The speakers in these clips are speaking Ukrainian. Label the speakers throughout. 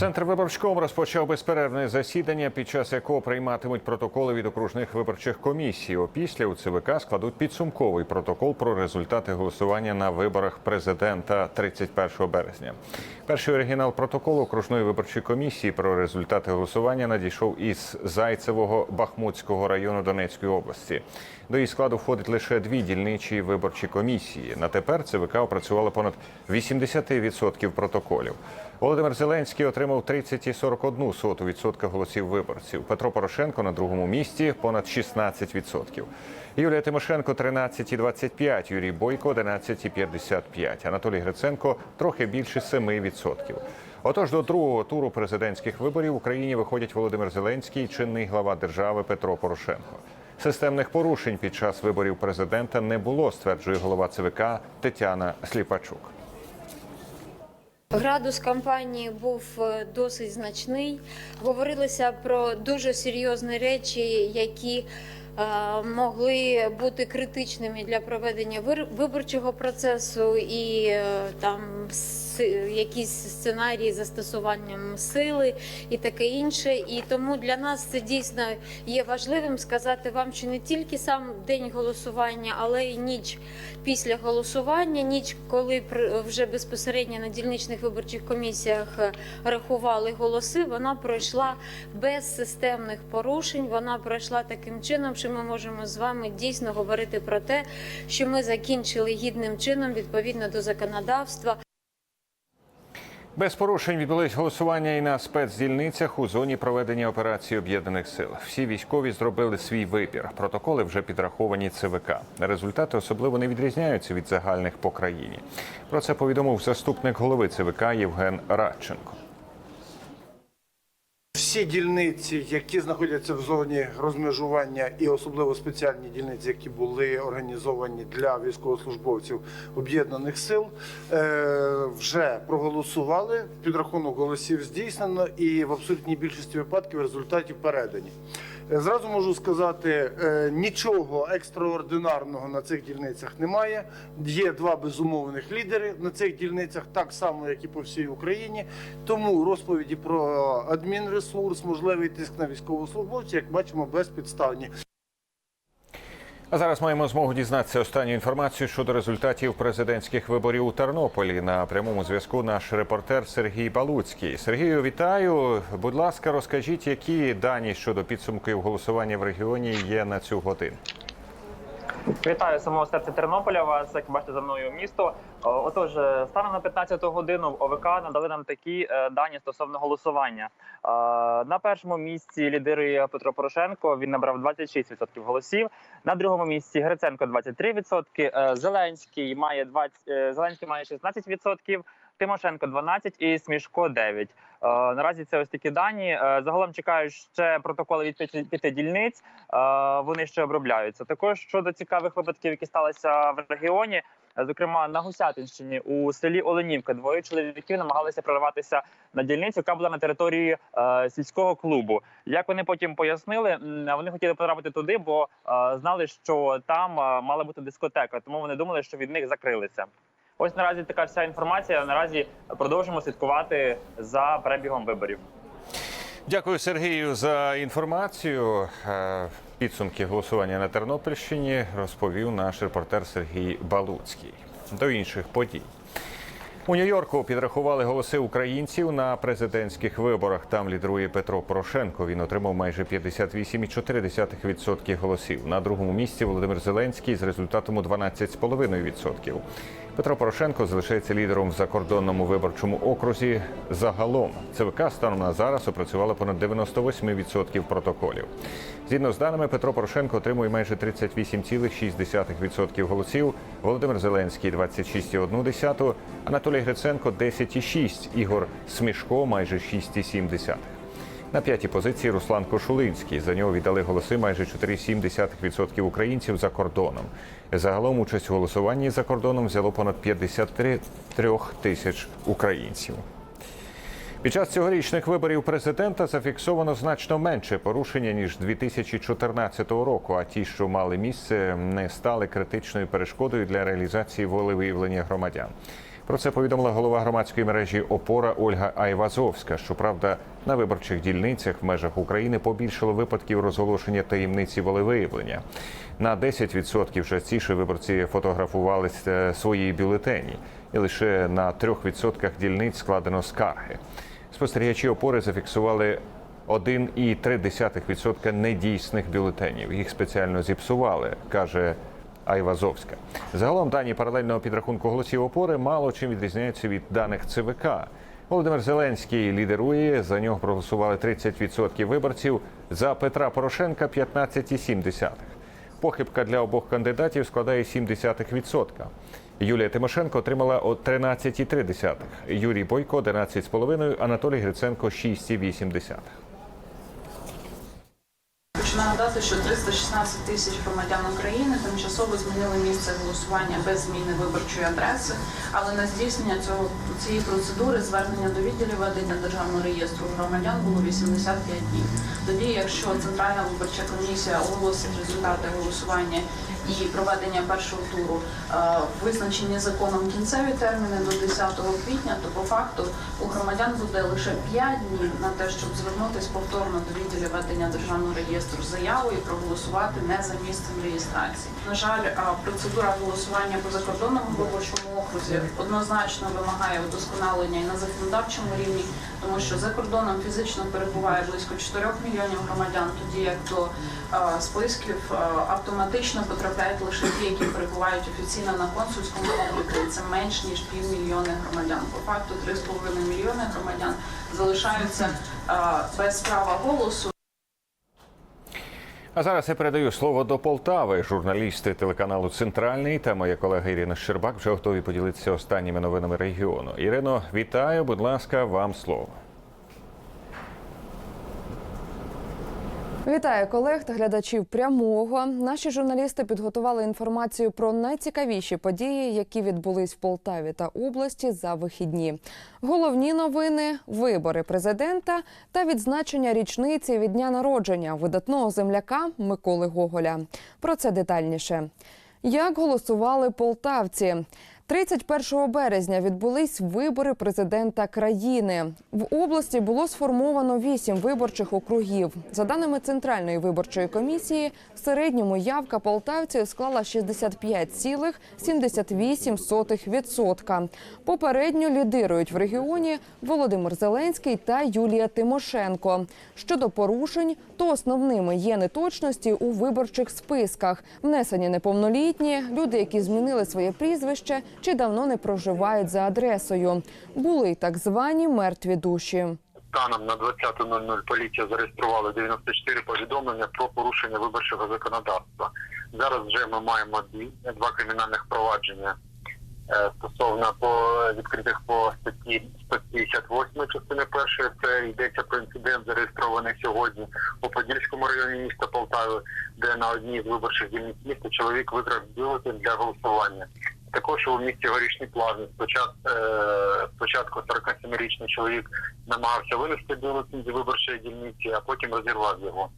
Speaker 1: Центр виборчком розпочав безперервне засідання, під час якого прийматимуть протоколи від окружних виборчих комісій. Опісля у ЦВК складуть підсумковий протокол про результати голосування на виборах президента 31 березня. Перший оригінал протоколу окружної виборчої комісії про результати голосування надійшов із Зайцевого Бахмутського району Донецької області. До її складу входить лише дві дільничі виборчі комісії. На тепер ЦВК опрацювала понад 80% протоколів. Володимир Зеленський отримав 30,41 соту відсотка голосів виборців. Петро Порошенко на другому місці понад 16%. Юлія Тимошенко 13,25, Юрій Бойко 11,55, Анатолій Гриценко трохи більше 7%. Отож, до другого туру президентських виборів в Україні виходять Володимир Зеленський, чинний глава держави Петро Порошенко. Системних порушень під час виборів президента не було, стверджує голова ЦВК Тетяна Сліпачук.
Speaker 2: Градус кампанії був е, досить значний. Говорилося про дуже серйозні речі, які могли бути критичними для проведення виборчого процесу, і е, там якісь сценарії застосуванням сили і таке інше. І тому для нас це дійсно є важливим сказати вам, що не тільки сам день голосування, але й ніч після голосування, ніч, коли вже безпосередньо на дільничних виборчих комісіях е, рахували голоси, вона пройшла без системних порушень. Вона пройшла таким чином, що ми можемо з вами дійсно говорити про те, що ми закінчили гідним чином відповідно до законодавства.
Speaker 1: Без порушень відбулись голосування і на спецдільницях у зоні проведення операції об'єднаних сил. Всі військові зробили свій вибір. Протоколи вже підраховані ЦВК. Результати особливо не відрізняються від загальних по країні. Про це повідомив заступник голови ЦВК Євген Радченко.
Speaker 3: Всі дільниці, які знаходяться в зоні розмежування, і особливо спеціальні дільниці, які були організовані для військовослужбовців об'єднаних сил, е, вже проголосували. Підрахунок голосів здійснено, і в абсолютній більшості випадків результатів передані. Е, Зразу можу сказати, е, нічого екстраординарного на цих дільницях немає. Є два безумовних лідери на цих дільницях, так само як і по всій Україні. Тому розповіді про адмінресурс, можливий тиск на військовослужбовців, як бачимо, безпідставні.
Speaker 1: А зараз маємо змогу дізнатися останню інформацію щодо результатів президентських виборів у Тернополі. На прямому зв'язку наш репортер Сергій Балуцький. Сергію, вітаю. Будь ласка, розкажіть, які дані щодо підсумків голосування в регіоні є на цю годину.
Speaker 4: Вітаю самого серця Тернополя. Вас як бачите за мною місто. Отож, е, станом на 15-ту годину в ОВК надали нам такі е, дані стосовно голосування. Е, На першому місці лідирує Петро Порошенко. Він набрав 26% голосів. На другому місці Гриценко 23%. Е, Зеленський має 20, е, Зеленський має 16%. Тимошенко 12 і Смішко 9. Е, наразі це ось такі дані. Е, загалом чекають ще протоколи від п'яти, дільниць. Е, вони ще обробляються. Також щодо цікавих випадків, які сталися в регіоні. Зокрема, на Гусятинщині у селі Оленівка двоє чоловіків намагалися прориватися на дільницю, яка була на території е, сільського клубу. Як вони потім пояснили, вони хотіли потрапити туди, бо е, знали, що там е, мала бути дискотека, тому вони думали, що від них закрилися. Ось наразі така вся інформація. Наразі продовжимо слідкувати за перебігом виборів.
Speaker 1: Дякую, Сергію, за інформацію. Е, Підсумки голосування на Тернопільщині розповів наш репортер Сергій Балуцький. До інших подій. У Нью-Йорку підрахували голоси українців на президентських виборах. Там лідерує Петро Порошенко. Він отримав майже 58,4% голосів. На другому місці Володимир Зеленський з результатом у 12,5%. Петро Порошенко залишається лідером в закордонному виборчому окрузі. Загалом ЦВК станом на зараз опрацювала понад 98% протоколів. Згідно з даними, Петро Порошенко отримує майже 38,6% голосів. Володимир Зеленський 26,1%, Анатолій Гриценко 10,6%, Ігор Смішко майже 6,7%. На п'ятій позиції Руслан Кошулинський. За нього віддали голоси майже 4,7% українців за кордоном. Загалом участь у голосуванні за кордоном взяло понад 53 тисяч українців. Під час цьогорічних виборів президента зафіксовано значно менше порушення ніж 2014 року. А ті, що мали місце, не стали критичною перешкодою для реалізації волевиявлення громадян. Про це повідомила голова громадської мережі Опора Ольга Айвазовська. Щоправда, на виборчих дільницях в межах України побільшало випадків розголошення таємниці волевиявлення. На 10% частіше виборці фотографували е, свої бюлетені, і лише на 3% дільниць складено скарги. Спостерігачі опори зафіксували 1,3% недійсних бюлетенів. Їх спеціально зіпсували, каже Айвазовська. Загалом дані паралельного підрахунку голосів опори мало чим відрізняються від даних ЦВК. Володимир Зеленський лідерує. За нього проголосували 30% виборців. За Петра Порошенка 15,7%. Похибка для обох кандидатів складає 0,7%. Юлія Тимошенко отримала от 13,3%. Юрій Бойко 11,5%, Анатолій Гриценко 6,8%.
Speaker 5: Нагадати, що 316 тисяч громадян України тимчасово змінили місце голосування без зміни виборчої адреси, але на здійснення цього цієї процедури звернення до відділів ведення державного реєстру громадян було 85 днів. Тоді, якщо Центральна виборча комісія оголосить результати голосування і проведення першого туру е, визначені законом кінцеві терміни до 10 квітня, то по факту у громадян буде лише 5 днів на те, щоб звернутися повторно до відділів ведення державного реєстру з заявою і проголосувати не за місцем реєстрації. На жаль, процедура голосування по закордонному виборчому окрузі однозначно вимагає удосконалення і на законодавчому рівні, тому що за кордоном фізично перебуває близько 4 мільйонів громадян, тоді як до е, списків е, автоматично потрапляють лише ті, які перебувають офіційно на консульському обліку. Це менш ніж півмільйони громадян. По факту 3,5 мільйони громадян залишаються е, без права голосу.
Speaker 1: А зараз я передаю слово до Полтави. Журналісти телеканалу Центральний та моя колега Ірина Щербак вже готові поділитися останніми новинами регіону. Ірино, вітаю, будь ласка, вам слово.
Speaker 6: Вітаю колег та глядачів прямого. Наші журналісти підготували інформацію про найцікавіші події, які відбулись в Полтаві та області за вихідні. Головні новини вибори президента та відзначення річниці від дня народження видатного земляка Миколи Гоголя. Про це детальніше. Як голосували полтавці? 31 березня відбулись вибори президента країни. В області було сформовано вісім виборчих округів. За даними Центральної виборчої комісії, в середньому явка полтавців склала 65,78%. Попередньо лідирують в регіоні Володимир Зеленський та Юлія Тимошенко. Щодо порушень, то основними є неточності у виборчих списках, внесені неповнолітні, люди, які змінили своє прізвище чи давно не проживають за адресою. Були й так звані мертві душі.
Speaker 7: Станом на 20.00 поліція зареєструвала 94 повідомлення про порушення виборчого законодавства. Зараз вже ми маємо дві два кримінальних провадження е, стосовно по відкритих по статті 158 частини першої. Це йдеться про інцидент, зареєстрований сьогодні у Подільському районі міста Полтави, де на одній з виборчих дільниць міста чоловік виграв бюлетень для голосування. Також у місті Горішні спочатку, е, спочатку 47-річний чоловік намагався винести бюлетень з виборчої дільниці, а потім розірвав його.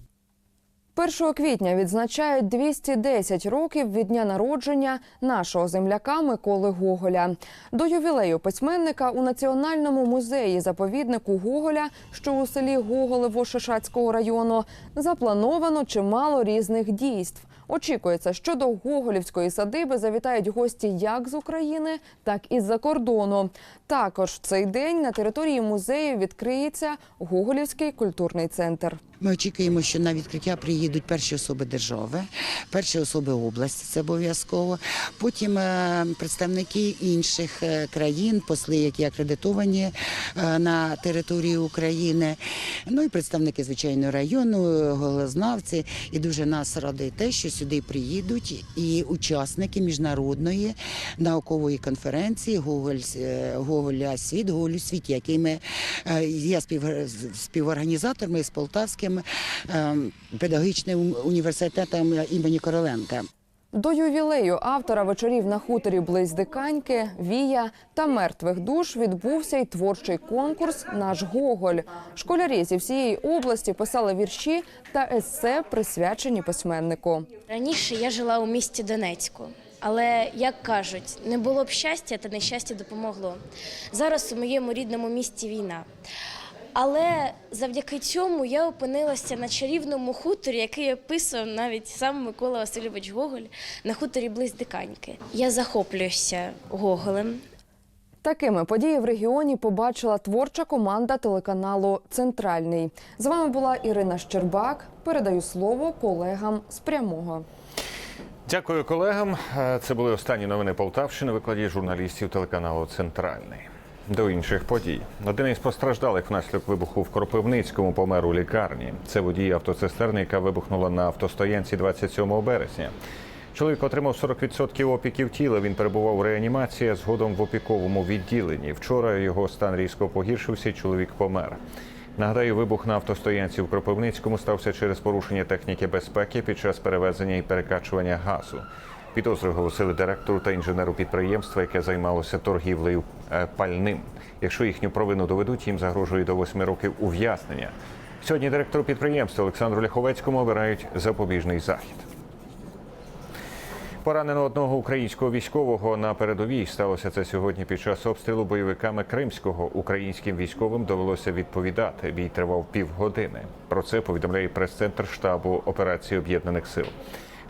Speaker 6: 1 квітня відзначають 210 років від дня народження нашого земляка Миколи Гоголя. До ювілею письменника у Національному музеї заповіднику Гоголя, що у селі Гоголево Шишацького району, заплановано чимало різних дійств. Очікується, що до Гоголівської садиби завітають гості як з України, так і з-за кордону. Також в цей день на території музею відкриється Гоголівський культурний центр.
Speaker 8: Ми очікуємо, що на відкриття приїдуть перші особи держави, перші особи області, це обов'язково. Потім е, представники інших е, країн, посли, які акредитовані е, на території України. Ну і представники звичайно району, голознавці. І дуже нас радує те, що сюди приїдуть і учасники міжнародної наукової конференції Гоголя світ, Гоголь у світі, який ми я спів, співорганізаторами з Полтавським е, педагогічним університетом імені Короленка.
Speaker 6: До ювілею автора вечорів на хуторі близь Диканьки, Вія та мертвих душ відбувся й творчий конкурс Наш Гоголь. Школярі зі всієї області писали вірші та есе, присвячені письменнику.
Speaker 9: Раніше я жила у місті Донецьку. Але як кажуть, не було б щастя, та нещастя допомогло. Зараз у моєму рідному місті війна. Але завдяки цьому я опинилася на чарівному хуторі, який описував навіть сам Микола Васильович Гоголь на хуторі близь Диканьки. Я захоплююся Гоголем,
Speaker 6: Такими події в регіоні побачила творча команда телеканалу Центральний. З вами була Ірина Щербак. Передаю слово колегам з прямого.
Speaker 1: Дякую колегам. Е, Це були останні новини Полтавщини. Викладі журналістів телеканалу Центральний. До інших подій. Один із постраждалих внаслідок вибуху в Кропивницькому помер у лікарні. Це водій автоцистерни, яка вибухнула на автостоянці 27 березня. Чоловік отримав 40% опіків тіла. Він перебував у реанімації, а згодом в опіковому відділенні. Вчора його стан різко погіршився. і Чоловік помер. Нагадаю, вибух на автостоянці в Кропивницькому стався через порушення техніки безпеки під час перевезення і перекачування газу. Підозри оголосили директору та інженеру підприємства, яке займалося торгівлею е, пальним. Якщо їхню провину доведуть, їм загрожує до 8 років ув'язнення. Сьогодні директору підприємства Олександру Ляховецькому обирають запобіжний захід. Поранено одного українського військового на передовій. Сталося це сьогодні під час обстрілу бойовиками Кримського. Українським військовим довелося відповідати. Бій тривав півгодини. Про це повідомляє прес-центр штабу операції об'єднаних сил.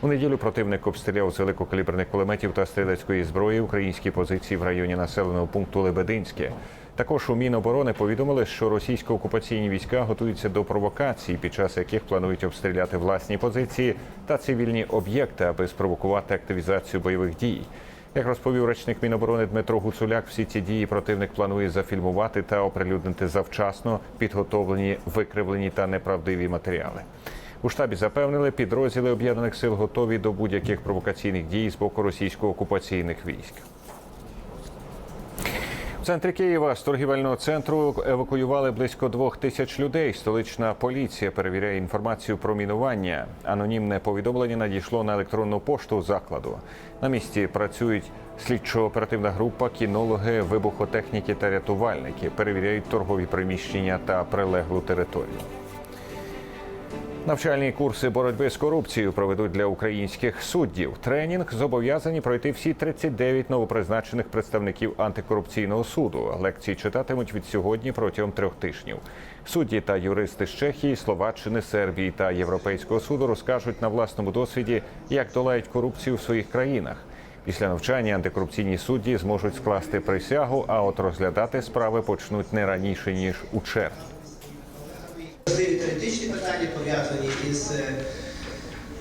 Speaker 1: У неділю противник обстріляв з великокаліберних кулеметів та стрілецької зброї українські позиції в районі населеного пункту Лебединське. Також у Міноборони повідомили, що російсько-окупаційні війська готуються до провокацій, під час яких планують обстріляти власні позиції та цивільні об'єкти, аби спровокувати активізацію бойових дій. Як розповів речник Міноборони Дмитро Гуцуляк, всі ці дії противник планує зафільмувати та оприлюднити завчасно підготовлені, викривлені та неправдиві матеріали. У штабі запевнили, підрозділи об'єднаних сил готові до будь-яких провокаційних дій з боку російсько-окупаційних військ. В центрі Києва з торгівельного центру евакуювали близько двох тисяч людей. Столична поліція перевіряє інформацію про мінування. Анонімне повідомлення надійшло на електронну пошту закладу. На місці працюють слідчо-оперативна група, кінологи, вибухотехніки та рятувальники. Перевіряють торгові приміщення та прилеглу територію. Навчальні курси боротьби з корупцією проведуть для українських суддів. Тренінг зобов'язані пройти всі 39 новопризначених представників антикорупційного суду. Лекції читатимуть від сьогодні протягом трьох тижнів. Судді та юристи з Чехії, Словаччини, Сербії та Європейського суду розкажуть на власному досвіді, як долають корупцію в своїх країнах. Після навчання антикорупційні судді зможуть скласти присягу, а от розглядати справи почнуть не раніше ніж у червні.
Speaker 10: Важливі теоретичні питання пов'язані із е,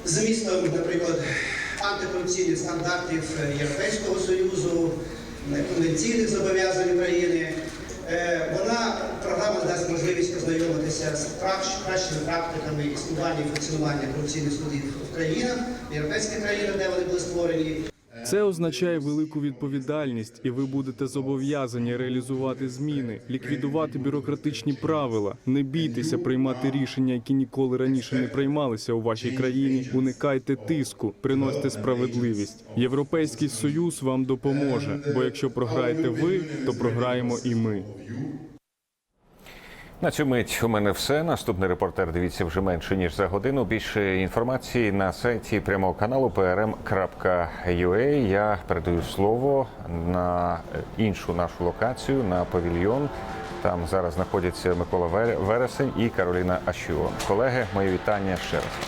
Speaker 10: змістом, наприклад, антикорупційних стандартів Європейського Союзу, е, конвенційних зобов'язань України. Е, Вона програма дасть можливість познайомитися з кращими практиками існування і функціонування корупційних судів в країнах, в європейських країнах, де вони були створені.
Speaker 11: Це означає велику відповідальність, і ви будете зобов'язані реалізувати зміни, ліквідувати бюрократичні правила. Не бійтеся приймати рішення, які ніколи раніше не приймалися у вашій країні. Уникайте тиску, приносьте справедливість. Європейський союз вам допоможе. Бо якщо програєте ви, то програємо і ми.
Speaker 1: На цю мить у мене все. Наступний репортер дивіться вже менше ніж за годину. Більше інформації на сайті прямого каналу prm.ua. Я передаю слово на іншу нашу локацію на павільйон. Там зараз знаходяться Микола Вересень і Кароліна Ащуо. Колеги, мої вітання ще раз.